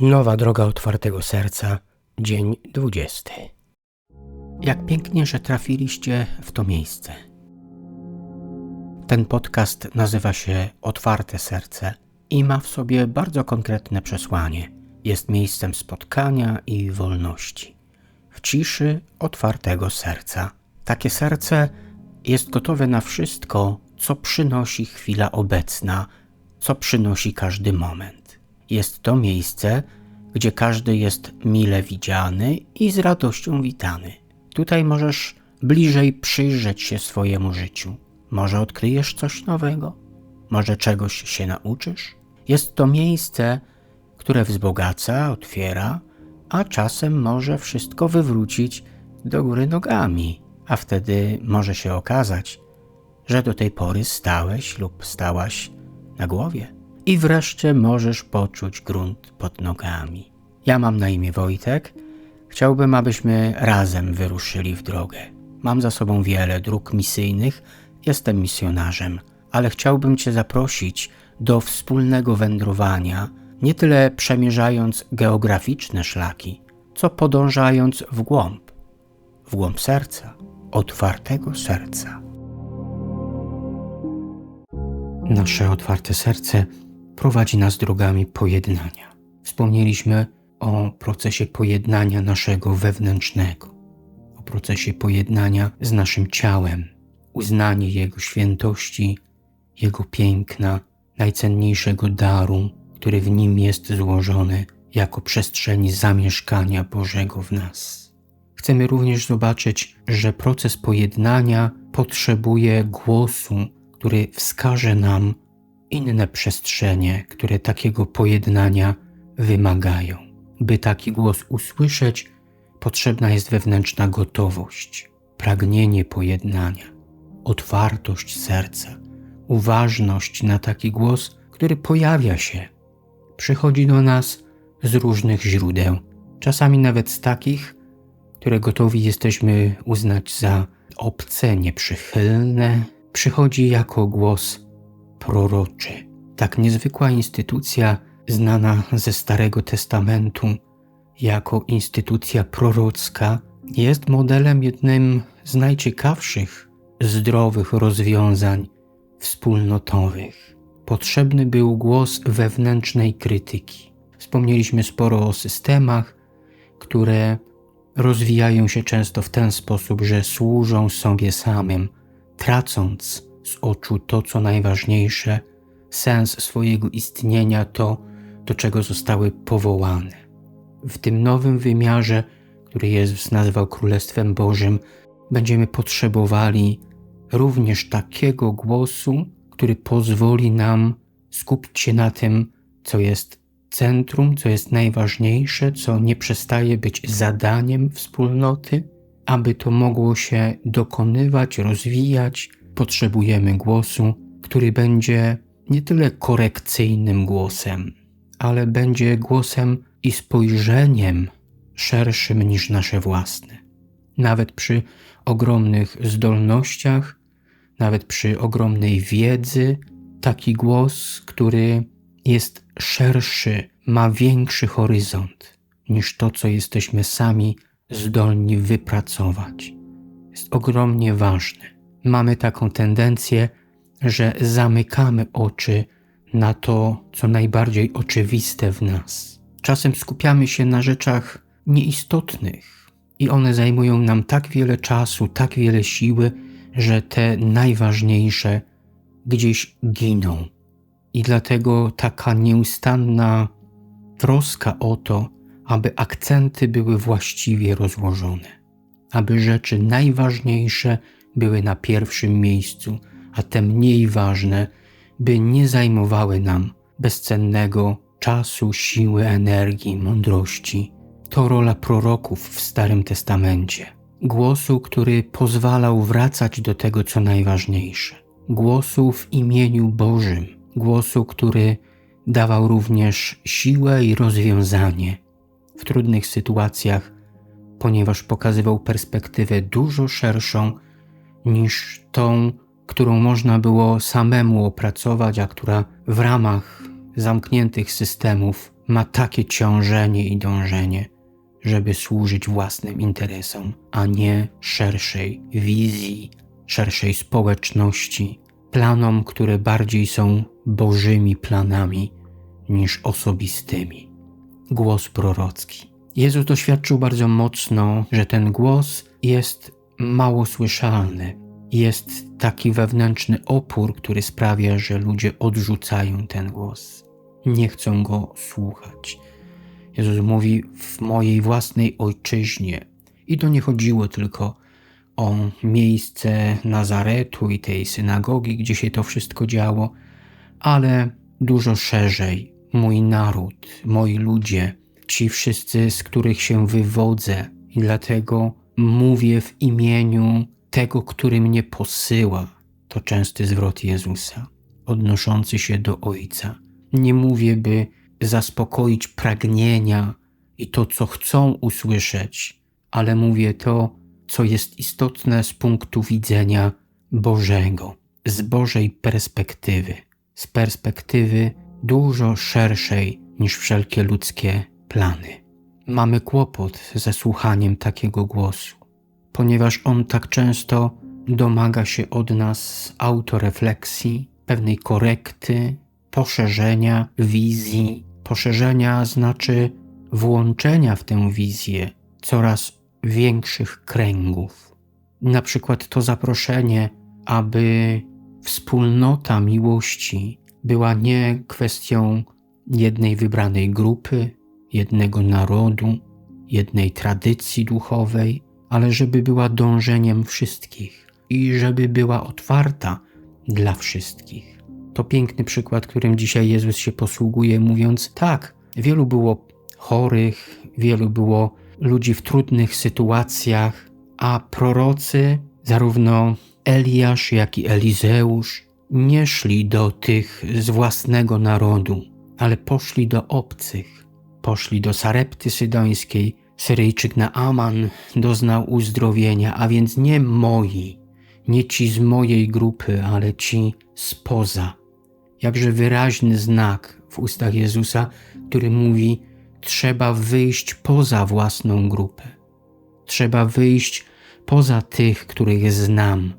Nowa droga otwartego serca, dzień 20. Jak pięknie, że trafiliście w to miejsce. Ten podcast nazywa się Otwarte Serce i ma w sobie bardzo konkretne przesłanie. Jest miejscem spotkania i wolności. W ciszy otwartego serca. Takie serce jest gotowe na wszystko, co przynosi chwila obecna, co przynosi każdy moment. Jest to miejsce, gdzie każdy jest mile widziany i z radością witany. Tutaj możesz bliżej przyjrzeć się swojemu życiu. Może odkryjesz coś nowego, może czegoś się nauczysz. Jest to miejsce, które wzbogaca, otwiera, a czasem może wszystko wywrócić do góry nogami, a wtedy może się okazać, że do tej pory stałeś lub stałaś na głowie i wreszcie możesz poczuć grunt pod nogami. Ja mam na imię Wojtek. Chciałbym, abyśmy razem wyruszyli w drogę. Mam za sobą wiele dróg misyjnych, jestem misjonarzem, ale chciałbym Cię zaprosić do wspólnego wędrowania, nie tyle przemierzając geograficzne szlaki, co podążając w głąb, w głąb serca, otwartego serca. Nasze otwarte serce prowadzi nas drogami pojednania. Wspomnieliśmy o procesie pojednania naszego wewnętrznego, o procesie pojednania z naszym ciałem, uznanie Jego świętości, Jego piękna, najcenniejszego daru, który w nim jest złożony jako przestrzeni zamieszkania Bożego w nas. Chcemy również zobaczyć, że proces pojednania potrzebuje głosu, który wskaże nam inne przestrzenie, które takiego pojednania wymagają. By taki głos usłyszeć, potrzebna jest wewnętrzna gotowość, pragnienie pojednania, otwartość serca, uważność na taki głos, który pojawia się, przychodzi do nas z różnych źródeł, czasami nawet z takich, które gotowi jesteśmy uznać za obce, nieprzychylne, przychodzi jako głos proroczy. Tak niezwykła instytucja, znana ze Starego Testamentu jako instytucja prorocka, jest modelem jednym z najciekawszych zdrowych rozwiązań wspólnotowych. Potrzebny był głos wewnętrznej krytyki. Wspomnieliśmy sporo o systemach, które rozwijają się często w ten sposób, że służą sobie samym, tracąc z oczu to, co najważniejsze, sens swojego istnienia, to, do czego zostały powołane. W tym nowym wymiarze, który Jezus nazwał Królestwem Bożym, będziemy potrzebowali również takiego głosu, który pozwoli nam skupić się na tym, co jest centrum, co jest najważniejsze, co nie przestaje być zadaniem wspólnoty, aby to mogło się dokonywać, rozwijać, potrzebujemy głosu, który będzie nie tyle korekcyjnym głosem, ale będzie głosem i spojrzeniem szerszym niż nasze własne. Nawet przy ogromnych zdolnościach, nawet przy ogromnej wiedzy, taki głos, który jest szerszy, ma większy horyzont niż to, co jesteśmy sami zdolni wypracować. Jest ogromnie ważny mamy taką tendencję, że zamykamy oczy na to, co najbardziej oczywiste w nas. Czasem skupiamy się na rzeczach nieistotnych i one zajmują nam tak wiele czasu, tak wiele siły, że te najważniejsze gdzieś giną. I dlatego taka nieustanna troska o to, aby akcenty były właściwie rozłożone, aby rzeczy najważniejsze były na pierwszym miejscu, a te mniej ważne, by nie zajmowały nam bezcennego czasu, siły, energii, mądrości. To rola proroków w Starym Testamencie. Głosu, który pozwalał wracać do tego, co najważniejsze. Głosu w imieniu Bożym. Głosu, który dawał również siłę i rozwiązanie w trudnych sytuacjach, ponieważ pokazywał perspektywę dużo szerszą niż tą, którą można było samemu opracować, a która w ramach zamkniętych systemów ma takie ciążenie i dążenie, żeby służyć własnym interesom, a nie szerszej wizji, szerszej społeczności, planom, które bardziej są bożymi planami niż osobistymi. Głos prorocki. Jezus doświadczył bardzo mocno, że ten głos jest mało słyszalny. Jest taki wewnętrzny opór, który sprawia, że ludzie odrzucają ten głos. Nie chcą go słuchać. Jezus mówi w mojej własnej ojczyźnie. I to nie chodziło tylko o miejsce Nazaretu i tej synagogi, gdzie się to wszystko działo, ale dużo szerzej. Mój naród, moi ludzie, ci wszyscy, z których się wywodzę, i dlatego mówię w imieniu tego, który mnie posyła. To częsty zwrot Jezusa, odnoszący się do Ojca. Nie mówię, by zaspokoić pragnienia i to, co chcą usłyszeć, ale mówię to, co jest istotne z punktu widzenia Bożego, z Bożej perspektywy, z perspektywy dużo szerszej niż wszelkie ludzkie plany. Mamy kłopot ze słuchaniem takiego głosu, ponieważ on tak często domaga się od nas autorefleksji, pewnej korekty, poszerzenia wizji. Poszerzenia znaczy włączenia w tę wizję coraz większych kręgów. Na przykład to zaproszenie, aby wspólnota miłości była nie kwestią jednej wybranej grupy, jednego narodu, jednej tradycji duchowej, ale żeby była dążeniem wszystkich i żeby była otwarta dla wszystkich. To piękny przykład, którym dzisiaj Jezus się posługuje, mówiąc: tak, wielu było chorych, wielu było ludzi w trudnych sytuacjach, a prorocy, zarówno Eliasz, jak i Elizeusz, nie szli do tych z własnego narodu, ale poszli do obcych. Poszli do Sarepty Sydońskiej. Syryjczyk Naaman doznał uzdrowienia, a więc nie moi, nie ci z mojej grupy, ale ci spoza. Jakże wyraźny znak w ustach Jezusa, który mówi: trzeba wyjść poza własną grupę. Trzeba wyjść poza tych, których znam.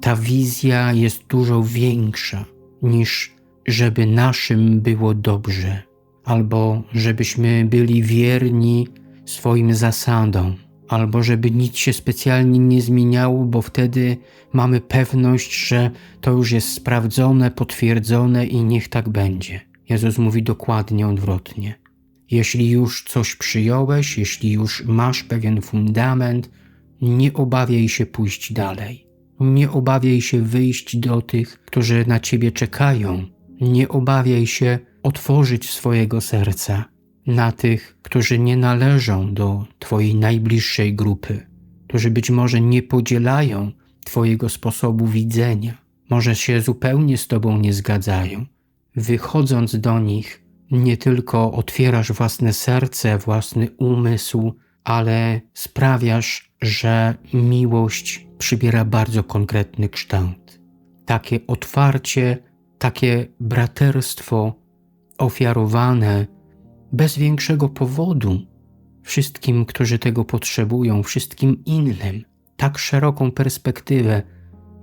Ta wizja jest dużo większa niż żeby naszym było dobrze, albo żebyśmy byli wierni swoim zasadom, albo żeby nic się specjalnie nie zmieniało, bo wtedy mamy pewność, że to już jest sprawdzone, potwierdzone i niech tak będzie. Jezus mówi dokładnie odwrotnie. Jeśli już coś przyjąłeś, jeśli już masz pewien fundament, nie obawiaj się pójść dalej. Nie obawiaj się wyjść do tych, którzy na ciebie czekają. Nie obawiaj się otworzyć swojego serca na tych, którzy nie należą do Twojej najbliższej grupy, którzy być może nie podzielają Twojego sposobu widzenia, może się zupełnie z Tobą nie zgadzają. Wychodząc do nich, nie tylko otwierasz własne serce, własny umysł, ale sprawiasz, że miłość przybiera bardzo konkretny kształt. Takie otwarcie, takie braterstwo ofiarowane bez większego powodu wszystkim, którzy tego potrzebują, wszystkim innym. Tak szeroką perspektywę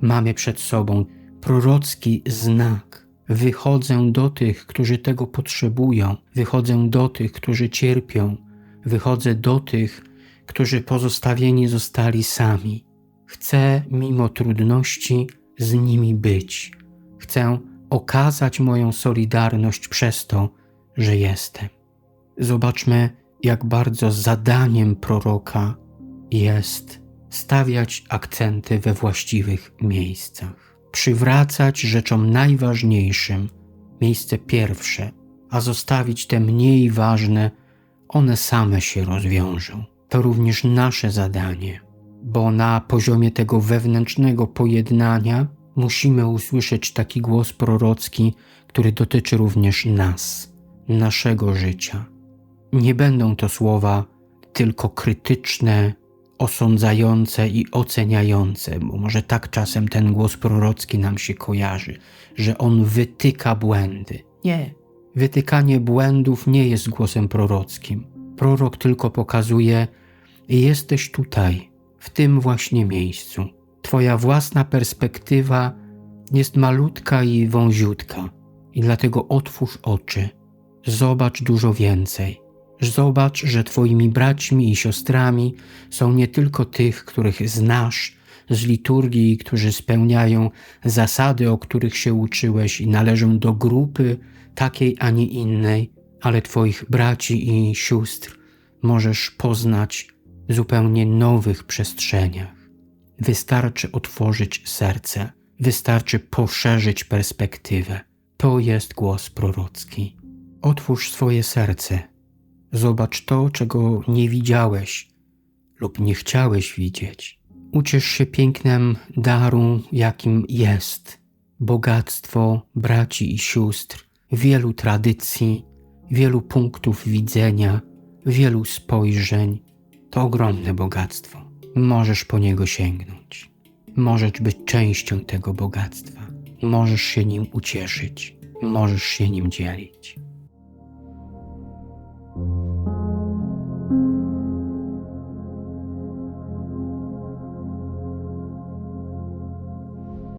mamy przed sobą, prorocki znak Wychodzę do tych, którzy tego potrzebują, wychodzę do tych, którzy cierpią, wychodzę do tych, którzy pozostawieni zostali sami. Chcę mimo trudności z nimi być. Chcę okazać moją solidarność przez to, że jestem. Zobaczmy, jak bardzo zadaniem proroka jest stawiać akcenty we właściwych miejscach przywracać rzeczom najważniejszym miejsce pierwsze, a zostawić te mniej ważne, one same się rozwiążą. To również nasze zadanie, bo na poziomie tego wewnętrznego pojednania musimy usłyszeć taki głos prorocki, który dotyczy również nas, naszego życia. Nie będą to słowa tylko krytyczne, osądzające i oceniające, bo może tak czasem ten głos prorocki nam się kojarzy, że on wytyka błędy. Nie, Wytykanie błędów nie jest głosem prorockim. Prorok tylko pokazuje: Jesteś tutaj, w tym właśnie miejscu. Twoja własna perspektywa jest malutka i wąziutka, i dlatego otwórz oczy. Zobacz dużo więcej. Zobacz, że Twoimi braćmi i siostrami są nie tylko tych, których znasz z liturgii, którzy spełniają zasady, o których się uczyłeś i należą do grupy takiej, a nie innej, ale Twoich braci i sióstr możesz poznać w zupełnie nowych przestrzeniach. Wystarczy otworzyć serce, wystarczy poszerzyć perspektywę. To jest głos prorocki. Otwórz swoje serce. Zobacz to, czego nie widziałeś lub nie chciałeś widzieć. Uciesz się pięknem daru, jakim jest bogactwo braci i sióstr, wielu tradycji, wielu punktów widzenia, wielu spojrzeń. To ogromne bogactwo. Możesz po niego sięgnąć. Możesz być częścią tego bogactwa. Możesz się nim ucieszyć. Możesz się nim dzielić.